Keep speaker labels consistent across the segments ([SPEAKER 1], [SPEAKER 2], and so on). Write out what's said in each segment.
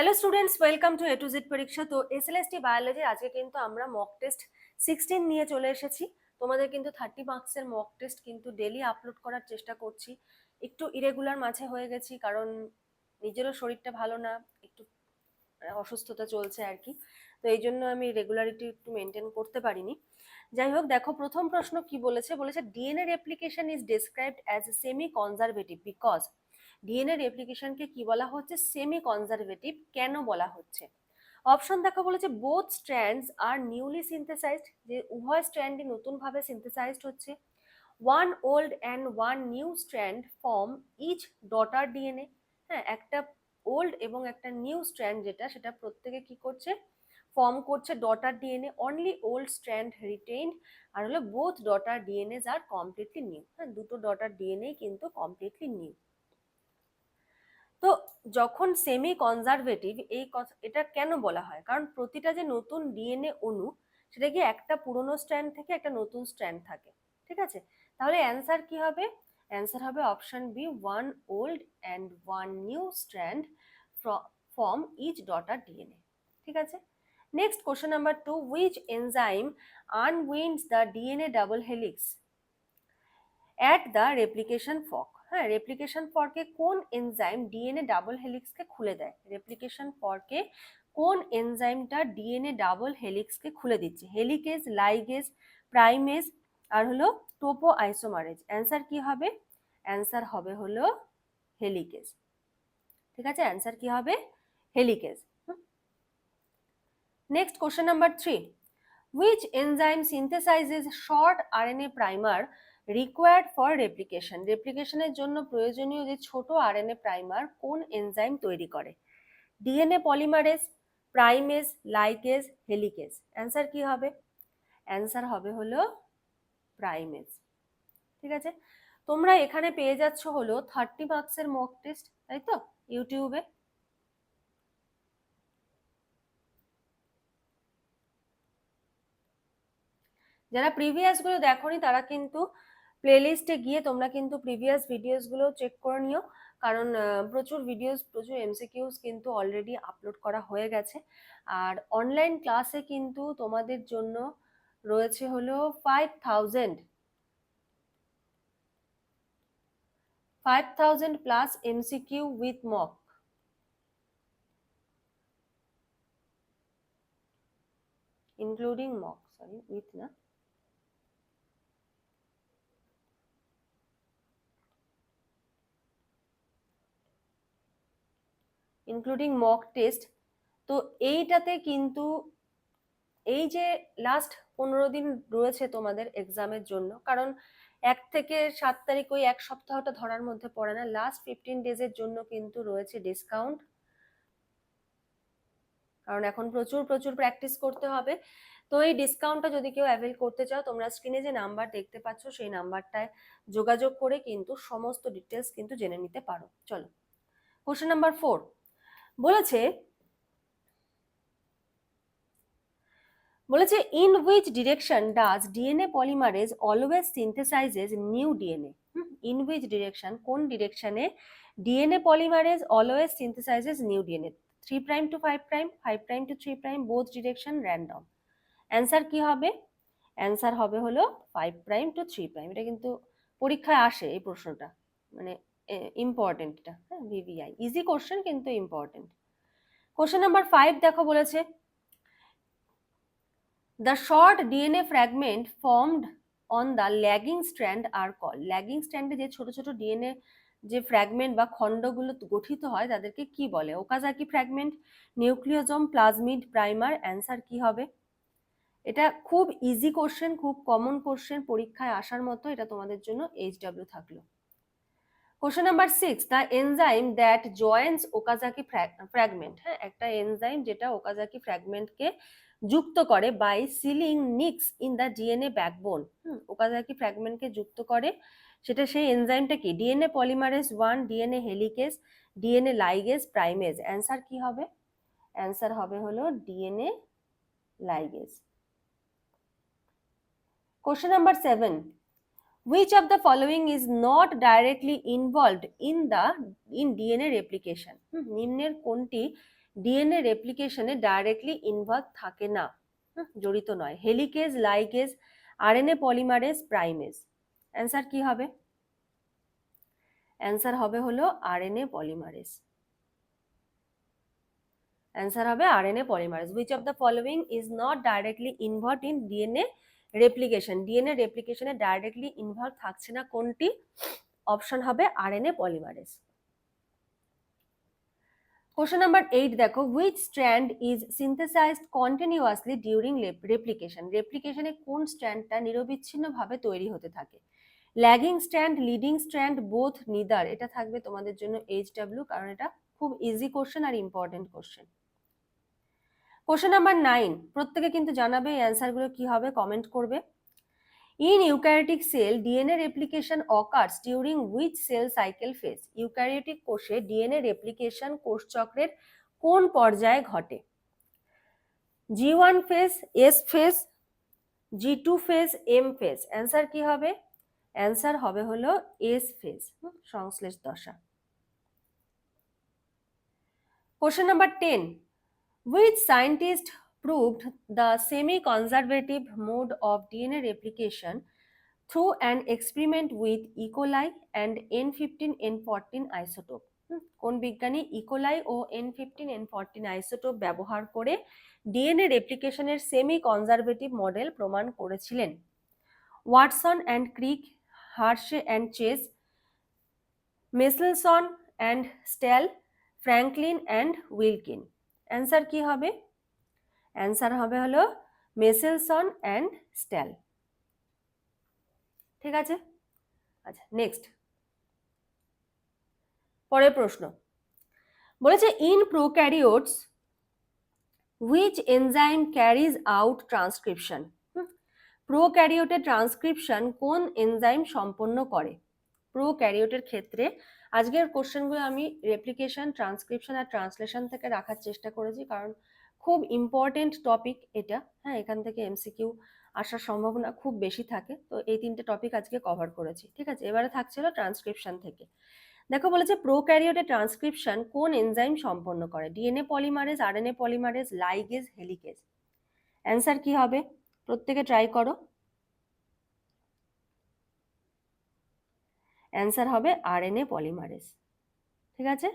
[SPEAKER 1] Hello students welcome to A to Z পরীক্ষা তো SLST biology আজকে কিন্তু আমরা মক টেস্ট সিক্সটিন নিয়ে চলে এসেছি। তোমাদের কিন্তু থার্টি মার্কসের মক টেস্ট কিন্তু ডেলি আপলোড করার চেষ্টা করছি। একটু ইরেগুলার মাঝে হয়ে গেছি, কারণ নিজেরও শরীরটা ভালো না, একটু অসুস্থতা চলছে আর কি। তো এই জন্য আমি রেগুলারিটি একটু মেনটেন করতে পারিনি। যাই হোক, দেখো, প্রথম প্রশ্ন কি বলেছে? বলেছে DNA replication is described as semi conservative because DNA রেপ্লিকেশনকে কি বলা হচ্ছে? সেমি কনজারভেটিভ কেন বলা হচ্ছে? অপশন দেখো বলেছে বোথ স্ট্র্যান্ডস আর নিউলি সিনথেসাইজড যে উভয় স্ট্র্যান্ডই নতুনভাবে সিনথেসাইজড হচ্ছে। One old and one new strand form each daughter DNA হ্যাঁ একটা ওল্ড এবং একটা নিউ স্ট্র্যান্ড যেটা, সেটা প্রত্যেকে কি করছে? ফর্ম করছে daughter DNA only old strand retained আর হলো বোথ ডটার ডিএনএস আর কমপ্লিটলি নিউ হ্যাঁ দুটো ডটার ডিএনএ কিন্তু কমপ্লিটলি নিউ তো যখন সেমি কনজারভেটিভ এই এটা কেন বলা হয়? কারণ প্রতিটা যে নতুন ডিএনএ অণু, সেটা কি একটা পুরনো স্ট্র্যান্ড থেকে একটা নতুন স্ট্র্যান্ড থাকে, ঠিক আছে? তাহলে অ্যান্সার কি হবে? অ্যান্সার হবে option B one old and one new strand form each daughter DNA ঠিক আছে? Next question number two which enzyme unwinds the DNA double helix at the replication fork হ্যাঁ রেপ্লিকেশন ফর্কে কোন এনজাইম ডিএনএ ডাবল হেলিক্সকে খুলে দেয়? Replication ফর্কে কোন এনজাইমটা DNA double হেলিক্সকে খুলে দিচ্ছে? Helicase ligase primase আর হলো টোপো আইসোমারেজ অ্যান্সার কি হবে? অ্যান্সার হবে হলো হেলিকেজ ঠিক আছে? অ্যান্সার কি হবে? Helicase next question number three which enzyme synthesizes short RNA primer required for replication রেপ্লিকেশনের জন্য প্রয়োজনীয় যে ছোট আরএনএ প্রাইমার কোন এনজাইম তৈরি করে। DNA polymerase primase ligase helicase answer কি হবে? অ্যান্সার হবে হলো প্রাইমেজ ঠিক আছে? তোমরা এখানে পেয়ে যাচ্ছ হলো থার্টি মার্কসের মক টেস্ট তাই তো? ইউটিউবে যারা প্রিভিয়াসগুলো দেখোনি তারা কিন্তু প্লেলিস্টে গিয়ে তোমরা কিন্তু প্রিভিয়াস ভিডিওসগুলো চেক করে নিও। কারণ প্রচুর ভিডিওস প্রচুর এমসিকিউস কিন্তু অলরেডি আপলোড করা হয়ে গেছে। আর অনলাইন ক্লাসে কিন্তু তোমাদের জন্য রয়েছে হলো five thousand five thousand plus MCQ with mock including mock sorry with না। ইনক্লুডিং মক টেস্ট তো এইটাতে কিন্তু এই যে লাস্ট পনেরো দিন রয়েছে তোমাদের এক্সামের জন্য, কারণ এক থেকে সাত তারিখ ওই এক সপ্তাহটা ধরার মধ্যে পড়ে না লাস্ট ফিফটিন ডেজের জন্য কিন্তু রয়েছে ডিসকাউন্ট কারণ এখন প্রচুর প্রচুর প্র্যাকটিস করতে হবে। তো এই ডিসকাউন্টটা যদি কেউ অ্যাভেল করতে চাও, তোমরা স্ক্রিনে যে নাম্বার দেখতে পাচ্ছ, সেই নাম্বারটায় যোগাযোগ করে কিন্তু সমস্ত ডিটেলস কিন্তু জেনে নিতে পারো। চলো। কোশ্চেন নাম্বার ফোর বলেছে বলেছে in which direction does DNA polymerase always synthesizes new DNA in which direction কোন ডিরেকশনে DNA polymerase always synthesizes new DNA three prime to five prime five prime to three prime both direction random answer কি হবে? Answer হবে হলো five prime to three prime এটা কিন্তু পরীক্ষায় আসে এই প্রশ্নটা। মানে ইম্পর্টেন্ট এটা হ্যাঁ ভিভিআই ইজি কোশ্চেন কিন্তু ইম্পর্টেন্ট কোশ্চেন নাম্বার ফাইভ দেখো বলেছে the short DNA fragment formed on the lagging strand are called lagging স্ট্র্যান্ডে যে ছোট ছোট ডিএনএ যে ফ্র্যাগমেন্ট বা খণ্ডগুলো গঠিত হয়, তাদেরকে কি বলে? Okazaki fragment nucleosome plasmid primer answer কি হবে? এটা খুব ইজি কোশ্চেন খুব কমন কোশ্চেন পরীক্ষায় আসার মতো, এটা তোমাদের জন্য এইচ ডাব্লিউ থাকল। Question number six the enzyme that joins Okazaki fragment হ্যাঁ? একটা এনজাইম যেটা ওকাজাকি ফ্র্যাগমেন্টকে যুক্ত করে by sealing nicks in the DNA backbone Okazaki ফ্র্যাগমেন্টকে যুক্ত করে, সেটা সেই এনজাইমটা কি? DNA polymerase one DNA helicase DNA ligase primase answer কি হবে? অ্যান্সার হবে হলো DNA ligase question number seven which of the following is not directly involved in the, in DNA replication? নিম্নের কোনটি ডিএনএ রেপ্লিকেশনে ডাইরেক্টলি ইনভলভ থাকে না? জড়িত নয়। Helicase ligase RNA polymerase primase answer কি হবে? অ্যান্সার হবে হলো আরএনএ পলিমারেজ অ্যান্সার হবে RNA polymerase which of the following is not directly involve in DNA replication DNA রেপ্লিকেশনে directly involve থাকছে না কোনটি? অপশন হবে RNA polymerase question number eight দেখো which strand is synthesized continuously during replication রেপ্লিকেশনে কোন স্ট্র্যান্ডটা নিরবিচ্ছিন্নভাবে তৈরি হতে থাকে? Lagging strand leading strand both neither এটা থাকবে তোমাদের জন্য এইচ ডাব্লিউ কারণ এটা খুব ইজি কোশ্চেন আর important question question number nine প্রত্যেকে কিন্তু জানাবে অ্যান্সারগুলো কি হবে কমেন্ট করবে। In eukaryotic cell DNA replication occurs during which cell cycle phase eukaryotic কোষে ডিএনএ রেপ্লিকেশন কোষ চক্রের কোন পর্যায়ে ঘটে? G one phase S phase G two phase M phase answer কি হবে? অ্যান্সার হবে হলো এস ফেজ সংশ্লেষ দশা। Question number ten which scientist proved the semi-conservative mode of DNA replication through an experiment with E. coli and N15N14 isotope. Hmm, কোন বিজ্ঞানী E coli ও N fifteen N fourteen isotope ব্যবহার করে DNA রেপ্লিকেশনের semi conservative model প্রমাণ করেছিলেন Watson and Crick Hershey and Chase Meselson and Stahl Franklin and Wilkin answer কি হবে? Answer হবে হলো মেসেলসন অ্যান্ড স্ট্যাল ঠিক আছে? আচ্ছা নেক্সট পরের প্রশ্ন। বলেছে in prokaryotes which enzyme carries out transcription প্রোক্যারিওটের transcription কোন এনজাইম সম্পন্ন করে? প্রোক্যারিওটের ক্ষেত্রে আজকের কোশ্চেনগুলো আমি রেপ্লিকেশন ট্রান্সক্রিপশন আর ট্রান্সলেশন থেকে রাখার চেষ্টা করেছি কারণ খুব ইম্পর্টেন্ট টপিক এটা। হ্যাঁ এখান থেকে এমসিকিউ আসার সম্ভাবনা খুব বেশি থাকে। তো এই তিনটে টপিক আজকে কভার করেছি। ঠিক আছে, এবারে থাকছিল ট্রান্সক্রিপশন থেকে। দেখো, বলেছে প্রো প্রোক্যারিওটে ট্রান্সক্রিপশন কোন এনজাইম সম্পন্ন করে? DNA polymerase RNA polymerase ligase helicase answer কি হবে? প্রত্যেকে ট্রাই করো। অ্যান্সার হবে আর আরএনএ পলিমারেজ ঠিক আছে?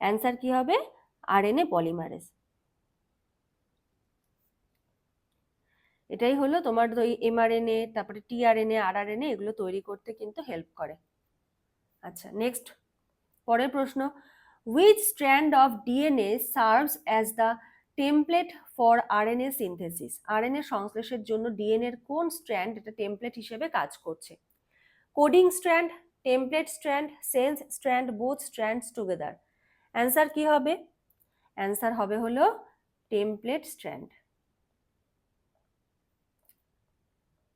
[SPEAKER 1] অ্যান্সার কি হবে? আর আরএনএ পলিমারেজ এটাই হলো তোমার ওই এমআরএনএ তারপরে টিআরএনএ আরআরএনএ এগুলো তৈরি করতে কিন্তু হেল্প করে। আচ্ছা নেক্সট পরের প্রশ্ন which strand of DNA serves as the template for R N RNA synthesis RNA সংশ্লেষের জন্য ডিএনএর কোন স্ট্র্যান্ড এটা টেমপ্লেট হিসেবে কাজ করছে? Coding strand template strand sense strand both strands together answer কি হবে? অ্যান্সার হবে হলো template strand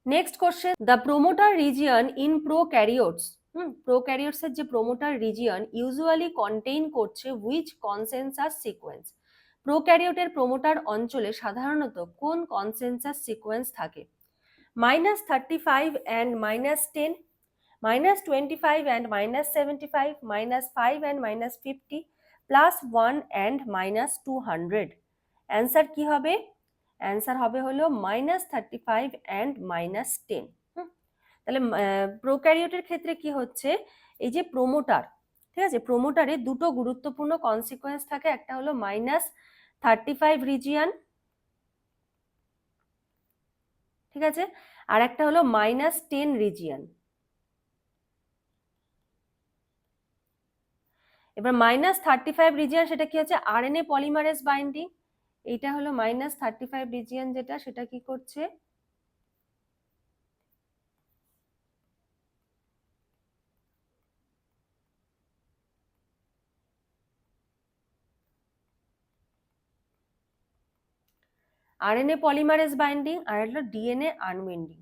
[SPEAKER 1] next question the promoter region in prokaryotes hmm prokaryotes এর যে প্রোমোটার রিজিয়ন ইউজুয়ালি কন্টেইন করছে হুইচ কনসেনসাস সিকোয়েন্স প্রোক্যারিওটের প্রোমোটার অঞ্চলে সাধারণত কোন কনসেনসাস সিকোয়েন্স থাকে? Minus thirty five and minus ten minus 25 and minus 75, minus 5 and minus 50, plus 1 and minus 200. Answer কি হবে? অ্যান্সার হবে হলো minus thirty five and minus ten তাহলে প্রোক্যারিওটের ক্ষেত্রে কি হচ্ছে? এই যে প্রোমোটার ঠিক আছে? প্রোমোটারে দুটো গুরুত্বপূর্ণ কনসিকোয়েন্স থাকে। একটা হলো মাইনাস থার্টি ফাইভ রিজিয়ান ঠিক আছে? আর একটা হলো মাইনাস টেন রিজিয়ান এবার মাইনাস থার্টি ফাইভ রিজিয়ান সেটা কি হচ্ছে? R N A polymerase binding এইটা হলো মাইনাস থার্টি ফাইভ রিজিয়ান যেটা, সেটা কি করছে? আরএনএ পলিমারেজ বাইন্ডিং আর হলো ডিএনএ আনউইন্ডিং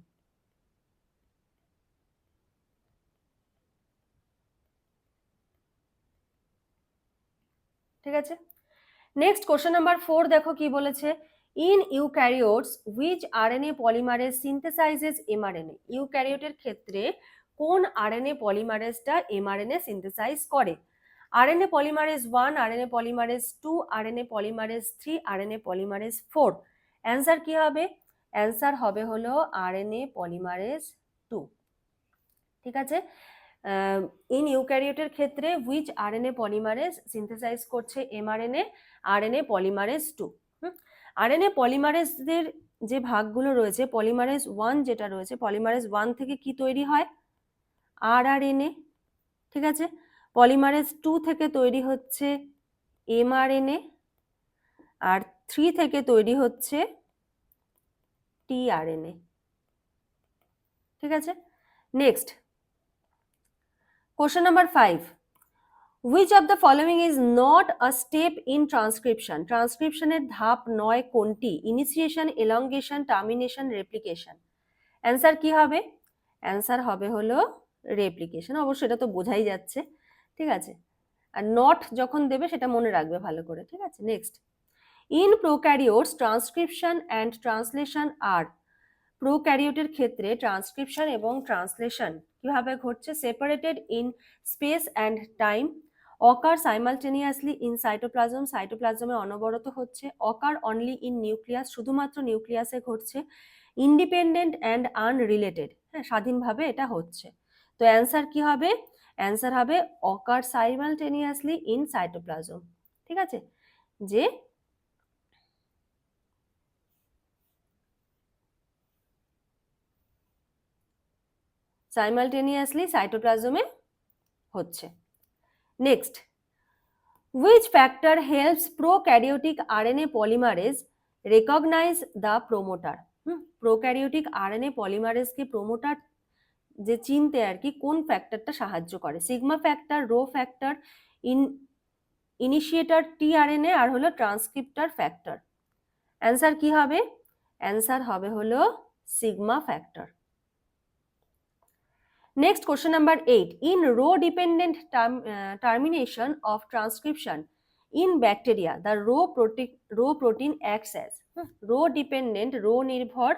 [SPEAKER 1] ঠিক আছে নেক্সট কোশ্চেন নাম্বার ফোর দেখো কি বলেছে। In eukaryotes which RNA polymerase synthesizes mRNA ইউক্যারিওটের ক্ষেত্রে কোন আরএনএ পলিমারেজটা এমআরএনএ সিনথেসাইজ করে? RNA polymerase one RNA polymerase two RNA polymerase three RNA polymerase four answer কি হবে? অ্যান্সার হবে হলো আরএনএ পলিমারেজ টু ঠিক আছে? ইন ইউক্যারিওটের ক্ষেত্রে হুইচ আরএনএ পলিমারেজ সিনথেসাইজ করছে mRNA RNA polymerase two RNA পলিমারেজদের যে ভাগগুলো রয়েছে পলিমারেজ ওয়ান যেটা রয়েছে পলিমারেজ ওয়ান থেকে কি তৈরি হয়? আর আর এনএ ঠিক আছে? পলিমারেজ টু থেকে তৈরি হচ্ছে এমআরএনএ আর থ্রি থেকে তৈরি হচ্ছে টিআরএনএ ঠিক আছে? Next question number five which of the following is not a step in transcription ট্রান্সক্রিপশনের ধাপ নয় কোনটি? Initiation elongation termination replication answer কি হবে? অ্যান্সার হবে হলো রেপ্লিকেশন অবশ্যই এটা তো বোঝাই যাচ্ছে। ঠিক আছে? আর নট যখন দেবে সেটা মনে রাখবে ভালো করে। ঠিক আছে? Next in prokaryotes transcription and translation আর প্রোক্যারিওটের ক্ষেত্রে ট্রান্সক্রিপশন এবং ট্রান্সলেশন কীভাবে ঘটছে? Separated in space and time occur simultaneously in cytoplasm সাইটোপ্লাজমে অনবরত হচ্ছে। অকার অনলি ইন নিউক্লিয়াস শুধুমাত্র নিউক্লিয়াসে ঘটছে। ইন্ডিপেন্ডেন্ট অ্যান্ড আনরিলেটেড হ্যাঁ স্বাধীনভাবে এটা হচ্ছে। তো অ্যান্সার কি হবে? অ্যান্সার হবে অকার সাইমালটেনিয়াসলি ইন সাইটোপ্লাজম ঠিক আছে? যে সাইমালটেনিয়াসলি সাইটোপ্লাজমে হচ্ছে। Next which factor helps prokaryotic RNA polymerase recognize the promoter? Hmm prokaryotic RNA পলিমারেজকে promoter যে চিনতে আর কি কোন ফ্যাক্টরটা সাহায্য করে? Sigma factor rho factor in initiator tRNA আর হলো ট্রান্সক্রিপ্টার ফ্যাক্টর অ্যান্সার কি হবে? অ্যান্সার হবে হলো sigma factor next question number eight in rho dependent termination of transcription in bacteria the rho protein rho protein acts as rho dependent rho নির্ভর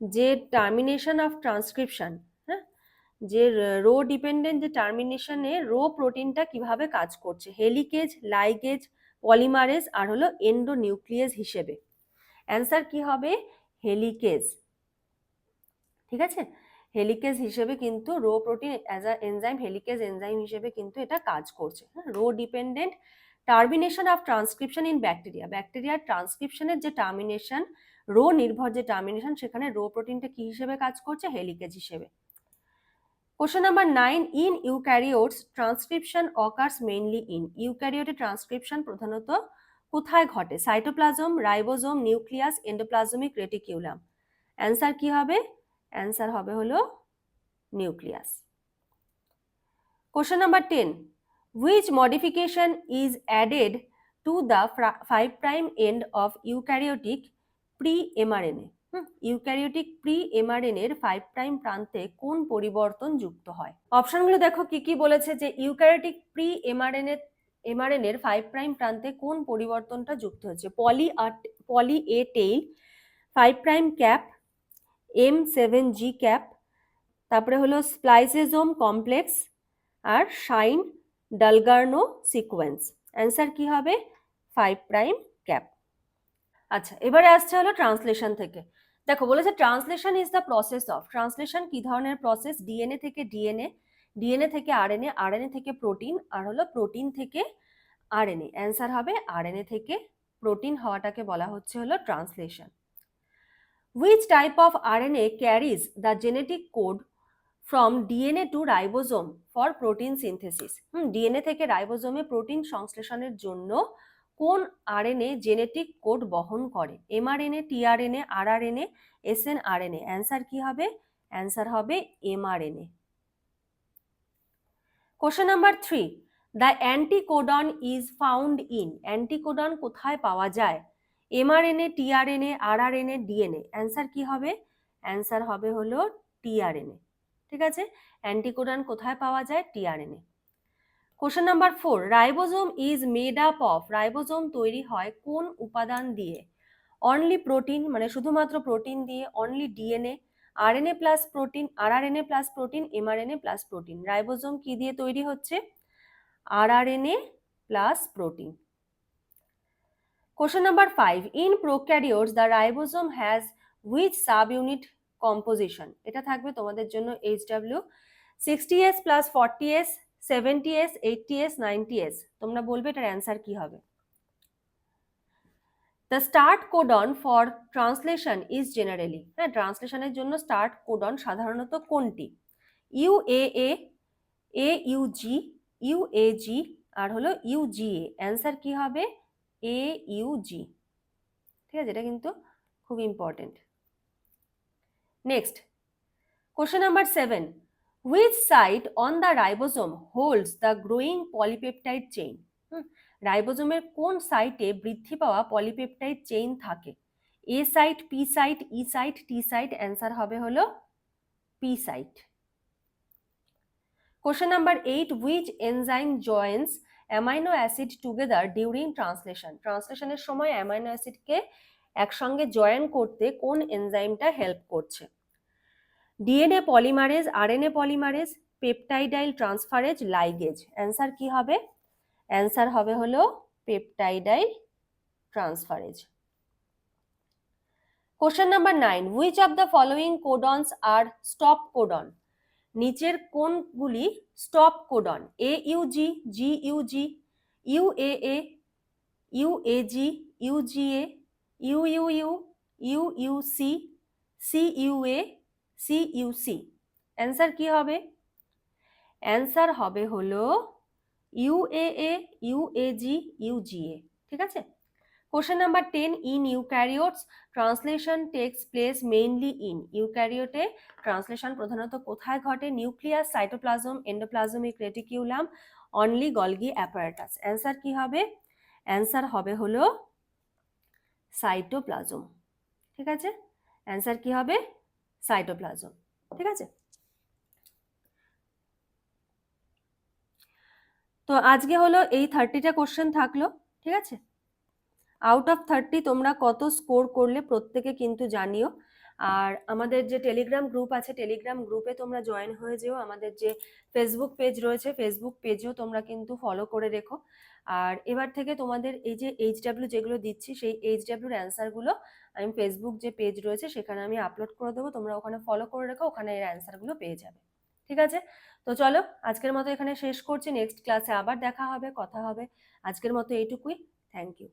[SPEAKER 1] যে termination of transcription হ্যাঁ যে rho dependent যে টার্মিনেশনে rho প্রোটিনটা কীভাবে কাজ করছে? হেলিকেজ লাইগেজ পলিমারেজ আর হলো এন্ডো এন্ডোনিউক্লিয়াস হিসেবে। অ্যান্সার কী হবে? হেলিকেজ। ঠিক আছে? হেলিকেজ হিসেবে কিন্তু rho protein as a enzyme, helicase enzyme হিসেবে কিন্তু এটা কাজ করছে। হ্যাঁ rho dependent termination of transcription in bacteria. ব্যাকটেরিয়ার ট্রান্সক্রিপশনের যে টার্মিনেশন, রো নির্ভর যে টার্মিনেশন, সেখানে রো প্রোটিনটা কি হিসেবে কাজ করছে? হেলিকেজ হিসেবে। Question number nine in eukaryotes transcription occurs mainly in ইউক্যারিওটে transcription প্রধানত কোথায় ঘটে? Cytoplasm ribosome nucleus endoplasmic reticulum answer কি হবে? অ্যান্সার হবে হলো nucleus. Question number ten which modification is added to the five prime end of eukaryotic pre mRNA eukaryotic pre এমআরএনএর five prime প্রান্তে কোন পরিবর্তন যুক্ত হয়? অপশনগুলো দেখো কি কি বলেছে যে ইউক্যারিওটিক প্রি এমআরএনএ এমআরএনএর ফাইভ প্রাইম প্রান্তে কোন পরিবর্তনটা যুক্ত হচ্ছে পলি আট poly A tail five prime cap M seven G cap তারপরে হলো স্প্লাইসেজোম কমপ্লেক্স আর শাইন ডালগার্নো সিকোয়েন্স অ্যান্সার কি হবে? ফাইভ প্রাইম ক্যাপ আচ্ছা এবারে আসছে হলো ট্রান্সলেশন থেকে। দেখো, বলেছে translation is the process of translation কি ধরনের প্রসেস ডিএনএ থেকে ডিএনএ ডিএনএ থেকে আরএনএ আরএনএ থেকে প্রোটিন আর হলো প্রোটিন থেকে আরএনএ অ্যান্সার হবে আরএনএ থেকে প্রোটিন হওয়াটাকে বলা হচ্ছে হলো translation Which type of RNA carries the genetic code from DNA to ribosome for protein synthesis? Hmm DNA থেকে রাইবোজোমে প্রোটিন সংশ্লেষণের জন্য কোন আরএনএ জেনেটিক কোড বহন করে? MRNA tRNA rRNA snRNA answer কি হবে? অ্যান্সার হবে mRNA question number three the anticodon is found in anticodon কোথায় পাওয়া যায়? MRNA tRNA rRNA DNA answer কি হবে? অ্যান্সার হবে হলো টিআরএনএ ঠিক আছে? অ্যান্টিকোডান কোথায় পাওয়া যায়? TRNA question number four ribosome is made up of ribosome তৈরি হয় কোন উপাদান দিয়ে? অনলি প্রোটিন মানে শুধুমাত্র প্রোটিন দিয়ে only DNA RNA plus protein rRNA plus protein mRNA plus protein ribosome কি দিয়ে তৈরি হচ্ছে? rRNA plus protein. Question number 5. In prokaryotes, the ribosome has which subunit composition? এটা থাকবে তোমাদের জন্য HW 60S plus 40S 70S 80S 90S তোমরা বলবে এটার অ্যান্সার কি হবে? The start codon for translation is generally হ্যাঁ ট্রান্সলেশনের জন্য স্টার্ট কোডন সাধারণত কোনটি? ইউএএ এ ইউজি ইউএজি আর হলো ইউজিএ অ্যান্সার কি হবে? এ ইউজি ঠিক আছে? এটা কিন্তু খুব important next question number seven which site on the ribosome holds the growing polypeptide chain রাইবোজোমের কোন সাইটে বৃদ্ধি পাওয়া পলিপেপটাইড চেইন থাকে? A site P site E site T site answer হবে হলো P site question number eight which enzyme joins amino acid together during translation ট্রান্সলেশনের সময় amino অ্যাসিডকে একসঙ্গে জয়েন করতে কোন এনজাইমটা হেল্প করছে? DNA polymerase RNA polymerase peptidyl transferase ligase answer কি হবে? অ্যান্সার হবে হলো peptidyl transferase question number nine which of the following codons are stop codon নিচের কোনগুলি stop codon A UG G UG U A U A G U G A U U U U U C C U A C U C answer কি হবে? Answer হবে হলো U A U A G U G A ঠিক আছে? Question number ten in eukaryotes translation takes place mainly in ইউক্যারিওটে translation প্রধানত কোথায় ঘটে? Nucleus cytoplasm endoplasmic reticulum only Golgi apparatus answer কি হবে? অ্যান্সার হবে হলো সাইটোপ্লাজম ঠিক আছে? অ্যান্সার কি হবে? সাইটোপ্লাজম ঠিক আছে? তো আজকে হলো এই থার্টিটা কোশ্চেন থাকল। ঠিক আছে? আউট অফ থার্টি তোমরা কত স্কোর করলে প্রত্যেকে কিন্তু জানিও। আর আমাদের যে টেলিগ্রাম গ্রুপ আছে টেলিগ্রাম গ্রুপে তোমরা জয়েন হয়ে যেও। আমাদের যে ফেসবুক পেজ রয়েছে ফেসবুক পেজেও তোমরা কিন্তু ফলো করে রেখো। আর এবার থেকে তোমাদের এই যে এইচ ডাব্লিউ যেগুলো দিচ্ছি, সেই এইচ ডাব্লিউর অ্যান্সারগুলো আমি ফেসবুক যে পেজ রয়েছে, সেখানে আমি আপলোড করে দেবো। তোমরা ওখানে ফলো করে রেখো, ওখানে এর অ্যান্সারগুলো পেয়ে যাবে। ঠিক আছে? তো চলো, আজকের মতো এখানে শেষ করছি। নেক্সট ক্লাসে আবার দেখা হবে, কথা হবে। আজকের মতো এইটুকুই। Thank you